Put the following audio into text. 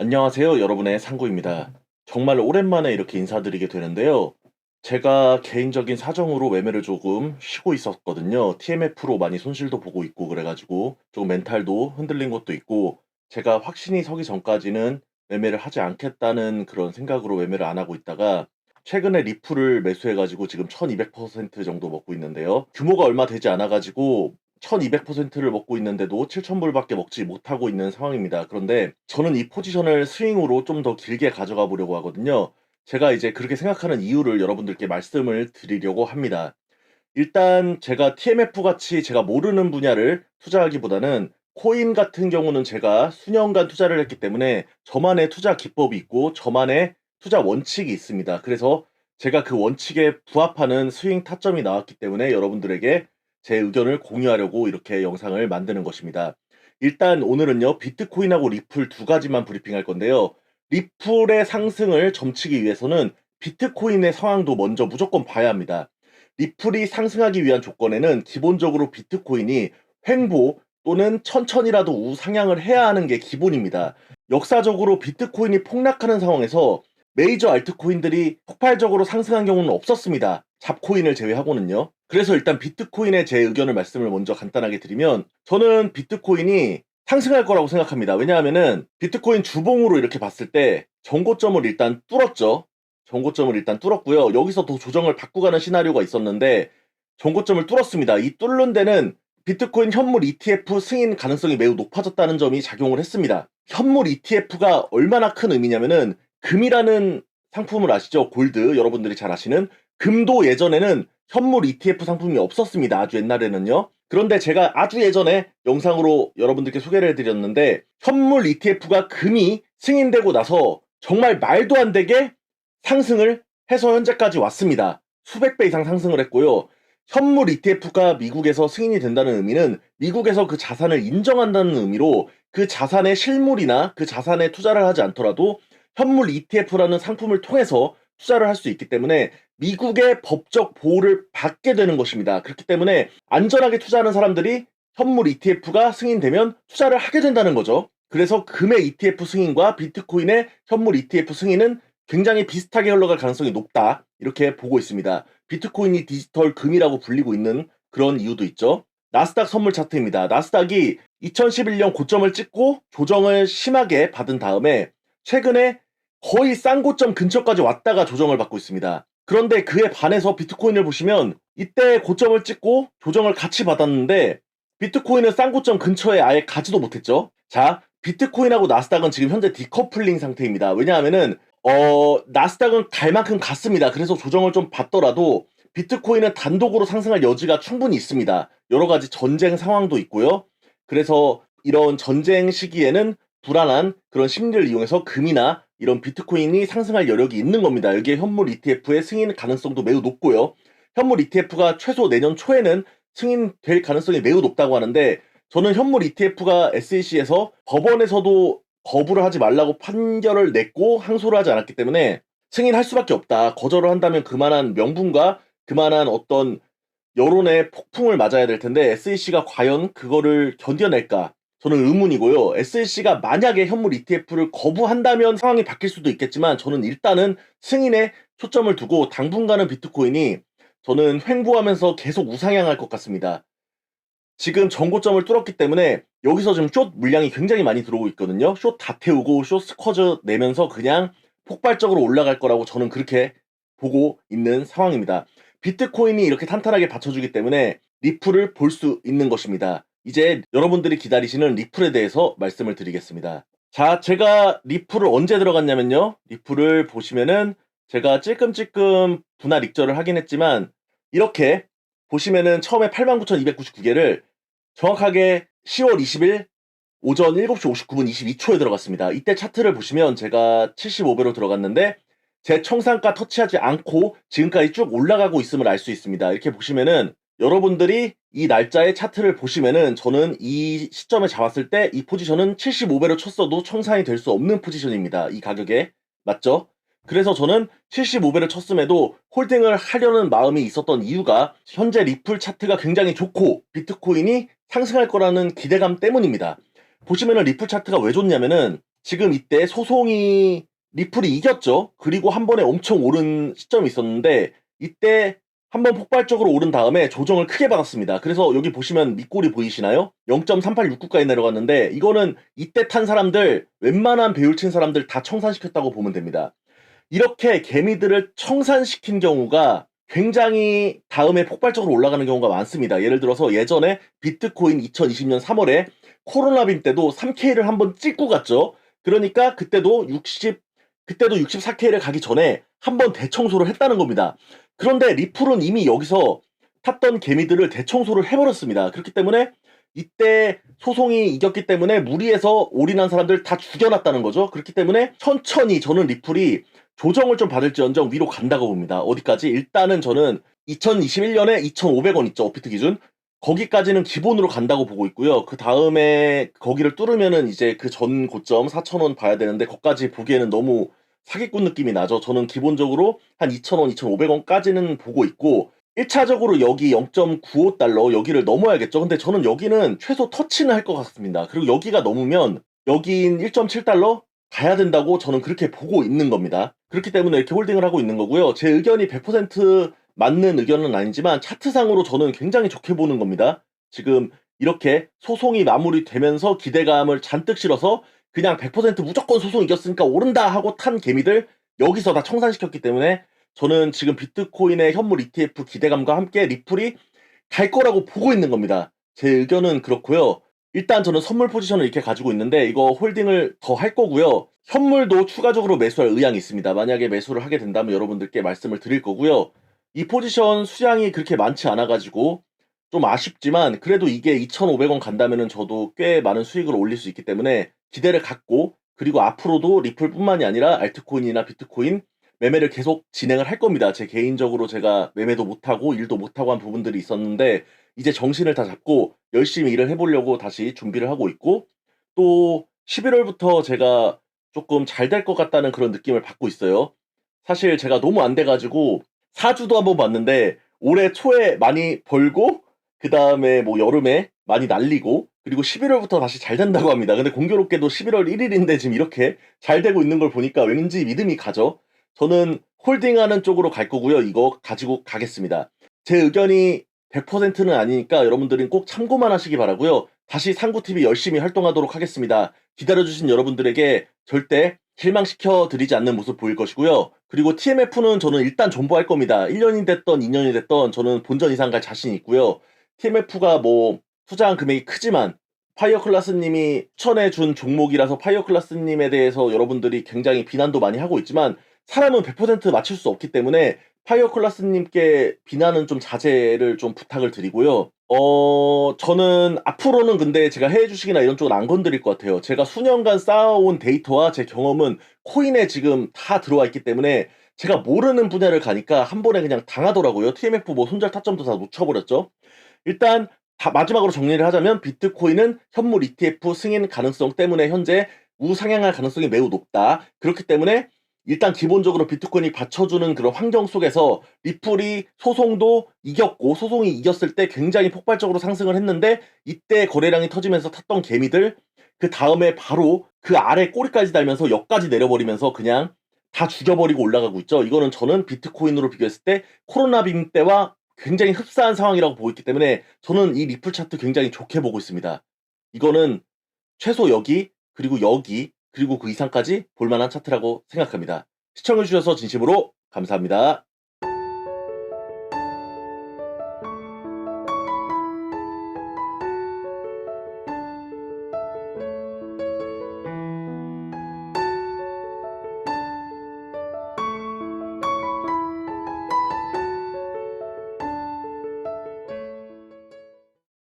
안녕하세요. 여러분의 상구입니다. 정말 오랜만에 이렇게 인사드리게 되는데요. 제가 개인적인 사정으로 매매를 조금 쉬고 있었거든요. TMF로 많이 손실도 보고 있고 그래가지고 조금 멘탈도 흔들린 것도 있고 제가 확신이 서기 전까지는 매매를 하지 않겠다는 그런 생각으로 매매를 안 하고 있다가 최근에 리플을 매수해가지고 지금 1200% 정도 먹고 있는데요. 규모가 얼마 되지 않아가지고 1200%를 먹고 있는데도 7000불밖에 먹지 못하고 있는 상황입니다. 그런데 저는 이 포지션을 스윙으로 좀 더 길게 가져가 보려고 하거든요. 제가 이제 그렇게 생각하는 이유를 여러분들께 말씀을 드리려고 합니다. 일단 제가 TMF 같이 제가 모르는 분야를 투자하기보다는 코인 같은 경우는 제가 수년간 투자를 했기 때문에 저만의 투자 기법이 있고 저만의 투자 원칙이 있습니다. 그래서 제가 그 원칙에 부합하는 스윙 타점이 나왔기 때문에 여러분들에게 제 의견을 공유하려고 이렇게 영상을 만드는 것입니다. 일단 오늘은요, 비트코인하고 리플 두 가지만 브리핑할 건데요. 리플의 상승을 점치기 위해서는 비트코인의 상황도 먼저 무조건 봐야 합니다. 리플이 상승하기 위한 조건에는 기본적으로 비트코인이 횡보 또는 천천히라도 우상향을 해야 하는 게 기본입니다. 역사적으로 비트코인이 폭락하는 상황에서 메이저 알트코인들이 폭발적으로 상승한 경우는 없었습니다. 잡코인을 제외하고는요. 그래서 일단 비트코인의 제 의견을 말씀을 먼저 간단하게 드리면 저는 비트코인이 상승할 거라고 생각합니다. 왜냐하면은 비트코인 주봉으로 이렇게 봤을 때 정고점을 일단 뚫었죠. 정고점을 일단 뚫었고요. 여기서 더 조정을 받고 가는 시나리오가 있었는데 정고점을 뚫었습니다. 이 뚫는 데는 비트코인 현물 ETF 승인 가능성이 매우 높아졌다는 점이 작용을 했습니다. 현물 ETF가 얼마나 큰 의미냐면은 금이라는 상품을 아시죠? 골드 여러분들이 잘 아시는 금도 예전에는 현물 ETF 상품이 없었습니다. 아주 옛날에는요. 그런데 제가 아주 예전에 영상으로 여러분들께 소개를 해드렸는데 현물 ETF가 금이 승인되고 나서 정말 말도 안 되게 상승을 해서 현재까지 왔습니다. 수백 배 이상 상승을 했고요. 현물 ETF가 미국에서 승인이 된다는 의미는 미국에서 그 자산을 인정한다는 의미로 그 자산의 실물이나 그 자산에 투자를 하지 않더라도 현물 ETF라는 상품을 통해서 투자를 할 수 있기 때문에 미국의 법적 보호를 받게 되는 것입니다. 그렇기 때문에 안전하게 투자하는 사람들이 현물 ETF가 승인되면 투자를 하게 된다는 거죠. 그래서 금의 ETF 승인과 비트코인의 현물 ETF 승인은 굉장히 비슷하게 흘러갈 가능성이 높다. 이렇게 보고 있습니다. 비트코인이 디지털 금이라고 불리고 있는 그런 이유도 있죠. 나스닥 선물 차트입니다. 나스닥이 2011년 고점을 찍고 조정을 심하게 받은 다음에 최근에 거의 쌍고점 근처까지 왔다가 조정을 받고 있습니다. 그런데 그에 반해서 비트코인을 보시면 이때 고점을 찍고 조정을 같이 받았는데 비트코인은 쌍고점 근처에 아예 가지도 못했죠. 자, 비트코인하고 나스닥은 지금 현재 디커플링 상태입니다. 왜냐하면은 어, 나스닥은 갈 만큼 갔습니다. 그래서 조정을 좀 받더라도 비트코인은 단독으로 상승할 여지가 충분히 있습니다. 여러 가지 전쟁 상황도 있고요. 그래서 이런 전쟁 시기에는 불안한 그런 심리를 이용해서 금이나 이런 비트코인이 상승할 여력이 있는 겁니다. 여기에 현물 ETF의 승인 가능성도 매우 높고요. 현물 ETF가 최소 내년 초에는 승인될 가능성이 매우 높다고 하는데 저는 현물 ETF가 SEC에서 법원에서도 거부를 하지 말라고 판결을 냈고 항소를 하지 않았기 때문에 승인할 수밖에 없다. 거절을 한다면 그만한 명분과 그만한 어떤 여론의 폭풍을 맞아야 될 텐데 SEC가 과연 그거를 견뎌낼까? 저는 의문이고요. SLC가 만약에 현물 ETF를 거부한다면 상황이 바뀔 수도 있겠지만 저는 일단은 승인에 초점을 두고 당분간은 비트코인이 저는 횡보하면서 계속 우상향할 것 같습니다. 지금 정고점을 뚫었기 때문에 여기서 지금 숏 물량이 굉장히 많이 들어오고 있거든요. 숏 다 태우고 숏 스쿼즈 내면서 그냥 폭발적으로 올라갈 거라고 저는 그렇게 보고 있는 상황입니다. 비트코인이 이렇게 탄탄하게 받쳐주기 때문에 리플을 볼 수 있는 것입니다. 이제 여러분들이 기다리시는 리플에 대해서 말씀을 드리겠습니다. 자, 제가 리플을 언제 들어갔냐면요. 리플을 보시면은 제가 찔끔찔끔 분할 익절을 하긴 했지만 이렇게 보시면은 처음에 89,299개를 정확하게 10월 20일 오전 7시 59분 22초에 들어갔습니다. 이때 차트를 보시면 제가 75배로 들어갔는데 제 청산가 터치하지 않고 지금까지 쭉 올라가고 있음을 알 수 있습니다. 이렇게 보시면은 여러분들이 이 날짜의 차트를 보시면은 저는 이 시점에 잡았을 때 이 포지션은 75배로 쳤어도 청산이 될 수 없는 포지션입니다. 이 가격에. 맞죠? 그래서 저는 75배를 쳤음에도 홀딩을 하려는 마음이 있었던 이유가 현재 리플 차트가 굉장히 좋고 비트코인이 상승할 거라는 기대감 때문입니다. 보시면은 리플 차트가 왜 좋냐면은 지금 이때 소송이 리플이 이겼죠. 그리고 한 번에 엄청 오른 시점이 있었는데 이때 한번 폭발적으로 오른 다음에 조정을 크게 받았습니다. 그래서 여기 보시면 밑골이 보이시나요? 0.3869까지 내려갔는데 이거는 이때 탄 사람들 웬만한 배율 친 사람들 다 청산시켰다고 보면 됩니다. 이렇게 개미들을 청산시킨 경우가 굉장히 다음에 폭발적으로 올라가는 경우가 많습니다. 예를 들어서 예전에 비트코인 2020년 3월에 코로나 빔 때도 3K를 한번 찍고 갔죠. 그러니까 그때도 60 그때도 64K를 가기 전에 한번 대청소를 했다는 겁니다. 그런데 리플은 이미 여기서 탔던 개미들을 대청소를 해버렸습니다. 그렇기 때문에 이때 소송이 이겼기 때문에 무리해서 올인한 사람들 다 죽여놨다는 거죠. 그렇기 때문에 천천히 저는 리플이 조정을 좀 받을지언정 위로 간다고 봅니다. 어디까지? 일단은 저는 2021년에 2,500원 있죠. 오피트 기준. 거기까지는 기본으로 간다고 보고 있고요. 그 다음에 거기를 뚫으면은 이제 그 전 고점 4,000원 봐야 되는데 거기까지 보기에는 너무 사기꾼 느낌이 나죠. 저는 기본적으로 한 2,000원, 2,500원까지는 보고 있고 1차적으로 여기 0.95달러 여기를 넘어야겠죠. 근데 저는 여기는 최소 터치는 할 것 같습니다. 그리고 여기가 넘으면 여긴 1.7달러 가야 된다고 저는 그렇게 보고 있는 겁니다. 그렇기 때문에 이렇게 홀딩을 하고 있는 거고요. 제 의견이 100% 맞는 의견은 아니지만 차트상으로 저는 굉장히 좋게 보는 겁니다. 지금 이렇게 소송이 마무리되면서 기대감을 잔뜩 실어서 그냥 100% 무조건 소송 이겼으니까 오른다 하고 탄 개미들 여기서 다 청산시켰기 때문에 저는 지금 비트코인의 현물 ETF 기대감과 함께 리플이 갈 거라고 보고 있는 겁니다. 제 의견은 그렇고요. 일단 저는 선물 포지션을 이렇게 가지고 있는데 이거 홀딩을 더 할 거고요. 현물도 추가적으로 매수할 의향이 있습니다. 만약에 매수를 하게 된다면 여러분들께 말씀을 드릴 거고요. 이 포지션 수량이 그렇게 많지 않아 가지고 좀 아쉽지만 그래도 이게 2,500원 간다면은 저도 꽤 많은 수익을 올릴 수 있기 때문에 기대를 갖고 그리고 앞으로도 리플뿐만이 아니라 알트코인이나 비트코인 매매를 계속 진행을 할 겁니다. 제 개인적으로 제가 매매도 못하고 일도 못하고 한 부분들이 있었는데 이제 정신을 다 잡고 열심히 일을 해보려고 다시 준비를 하고 있고 또 11월부터 제가 조금 잘 될 것 같다는 그런 느낌을 받고 있어요. 사실 제가 너무 안 돼가지고 사주도 한번 봤는데 올해 초에 많이 벌고 그 다음에 뭐 여름에 많이 날리고 그리고 11월부터 다시 잘 된다고 합니다. 근데 공교롭게도 11월 1일인데 지금 이렇게 잘 되고 있는 걸 보니까 왠지 믿음이 가죠. 저는 홀딩하는 쪽으로 갈 거고요. 이거 가지고 가겠습니다. 제 의견이 100%는 아니니까 여러분들은 꼭 참고만 하시기 바라고요. 다시 상구TV 열심히 활동하도록 하겠습니다. 기다려주신 여러분들에게 절대 실망시켜 드리지 않는 모습 보일 것이고요. 그리고 TMF는 저는 일단 존버할 겁니다. 1년이 됐던 2년이 됐던 저는 본전 이상 갈 자신 있고요. TMF가 뭐 투자한 금액이 크지만 파이어 클라스님이 추천해 준 종목이라서 파이어 클라스님에 대해서 여러분들이 굉장히 비난도 많이 하고 있지만 사람은 100% 맞출 수 없기 때문에 파이어 클라스님께 비난은 좀 자제를 좀 부탁을 드리고요. 어, 저는 앞으로는 근데 제가 해외 주식이나 이런 쪽은 안 건드릴 것 같아요. 제가 수년간 쌓아온 데이터와 제 경험은 코인에 지금 다 들어와 있기 때문에 제가 모르는 분야를 가니까 한 번에 그냥 당하더라고요. TMF 뭐 손절 타점도 다 놓쳐버렸죠. 일단 다 마지막으로 정리를 하자면 비트코인은 현물 ETF 승인 가능성 때문에 현재 우상향할 가능성이 매우 높다. 그렇기 때문에 일단 기본적으로 비트코인이 받쳐주는 그런 환경 속에서 리플이 소송도 이겼고 소송이 이겼을 때 굉장히 폭발적으로 상승을 했는데 이때 거래량이 터지면서 탔던 개미들 그 다음에 바로 그 아래 꼬리까지 달면서 역까지 내려버리면서 그냥 다 죽여버리고 올라가고 있죠. 이거는 저는 비트코인으로 비교했을 때 코로나 빔 때와 굉장히 흡사한 상황이라고 보고 있기 때문에 저는 이 리플 차트 굉장히 좋게 보고 있습니다. 이거는 최소 여기 그리고 여기 그리고 그 이상까지 볼만한 차트라고 생각합니다. 시청해주셔서 진심으로 감사합니다.